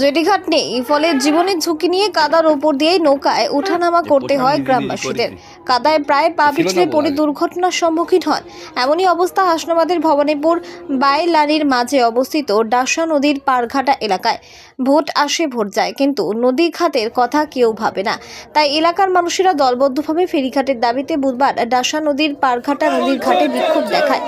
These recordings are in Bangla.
জেটিঘাট নেই ফলে জীবনের ঝুঁকি নিয়ে কাদার ওপর দিয়ে নৌকায় ওঠানামা করতে হয় গ্রামবাসীদের। কাদায় প্রায় পা পিছলে পড়ে দুর্ঘটনার সম্মুখীন হন। এমনই অবস্থা হাসনাবাদের ভবানীপুর বাইলানির মাঝে অবস্থিত ডাসা নদীর পারঘাটা এলাকায়। ভোট আসে ভোট যায় কিন্তু নদী খাতের কথা কেউ ভাবে না। তাই এলাকার মানুষেরা দলবদ্ধভাবে ফেরিঘাটের দাবিতে বুধবার ডাসা নদীর পারঘাটা নদীর ঘাটে বিক্ষোভ দেখায়।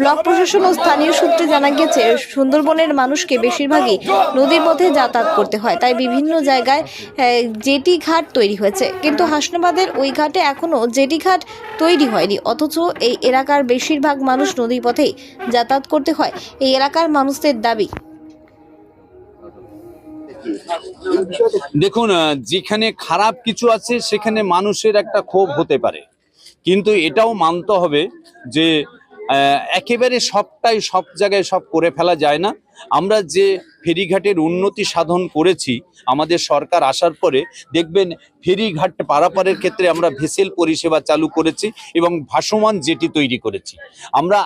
ব্লক প্রশাসন ও স্থানীয় সূত্রে জানা গেছে সুন্দরবনের মানুষকে বেশিরভাগই নদীর পথে যাতায়াত করতে হয়। তাই বিভিন্ন জায়গায় জেটি ঘাট তৈরি হয়েছে। কিন্তু হাসনাবাদের ওই ঘাটে এখনও জেটি ঘাট তৈরি হয়নি। অথচ এই এলাকার বেশিরভাগ মানুষ নদী পথেই যাতায়াত করতে হয়। এই এলাকার মানুষদের দাবি। দেখুন যেখানে খারাপ কিছু আছে সেখানে মানুষের একটা ক্ষোভ হতে পারে। কিন্তু এটাও মানতে হবে যে একেবারে সবটাই সব জায়গায় সব করে ফেলা যায় না। আমরা যে ফেরিঘাটের উন্নতি সাধন করেছি, আমাদের সরকার আসার পরে দেখবেন ফেরিঘাট পারাপারের ক্ষেত্রে আমরা ভেসেল পরিষেবা চালু করেছি এবং ভাসমান জেটি তৈরি করেছি। আমরা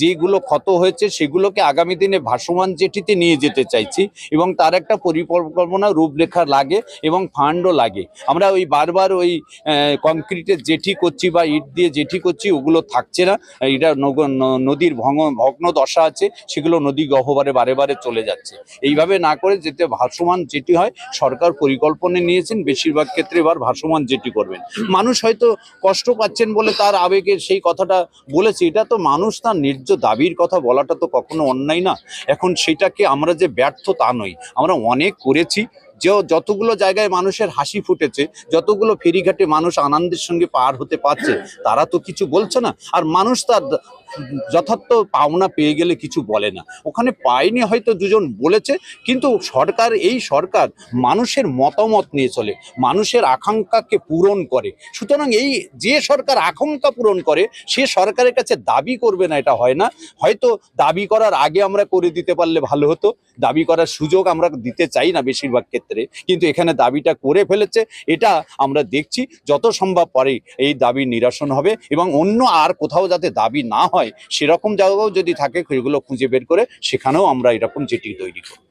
যেগুলো ক্ষত হয়েছে সেগুলোকে আগামী দিনে ভাসমান জেটিতে নিয়ে যেতে চাইছি এবং তার একটা পরিকল্পনা রূপরেখা লাগে এবং ফান্ডও লাগে। আমরা ওই বারবার ওই কংক্রিটের জেটি করছি বা ইট দিয়ে জেটি করছি, ওগুলো থাকছে না। এটা নদীর ভগ্ন দশা আছে, সেগুলো নদী গহ্বরে বারে বারে চলে যাচ্ছে। এইভাবে না করে যেতে ভাসমান যেটি হয়, সরকার পরিকল্পনা নিয়েছেন, বেশিরভাগ ক্ষেত্রে এবার ভাসমান যেটি করবেন। মানুষ হয়তো কষ্ট পাচ্ছেন বলে তার আবেগে সেই কথাটা বলেছে, এটা তো মানুষ তার ন্যায্য দাবির কথা বলাটা তো কখনো অন্যায় না। এখন সেটাকে আমরা যে ব্যর্থ তা নই। আমরা অনেক করেছি যে যতগুলো জায়গায় মানুষের হাসি ফুটেছে, যতগুলো ফেরিঘাটে মানুষ আনন্দের সঙ্গে পার হতে পারছে, তারা তো কিছু বলছে না। আর মানুষ তার যথার্থ পাওনা পেয়ে গেলে কিছু বলে না। ওখানে পায়নি হয়তো দুজন বলেছে, কিন্তু সরকার, এই সরকার মানুষের মতামত নিয়ে চলে, মানুষের আকাঙ্ক্ষাকে পূরণ করে। সুতরাং এই যে সরকার আকাঙ্ক্ষা পূরণ করে, সে সরকারের কাছে দাবি করবে না, এটা হয় না। হয়তো দাবি করার আগে আমরা করে দিতে পারলে ভালো হতো, দাবি করার সুযোগ আমরা দিতে চাই না বেশিরভাগ ক্ষেত্রে, কিন্তু এখানে দাবিটা করে ফেলেছে। এটা আমরা দেখছি, যত সম্ভব পরে এই দাবি নিরসন হবে এবং অন্য আর কোথাও যাতে দাবি না হয়, সেরকম জায়গাও যদি থাকে, সেগুলো খুঁজে বের করে সেখানেও আমরা এরকম জেটি তৈরি করব।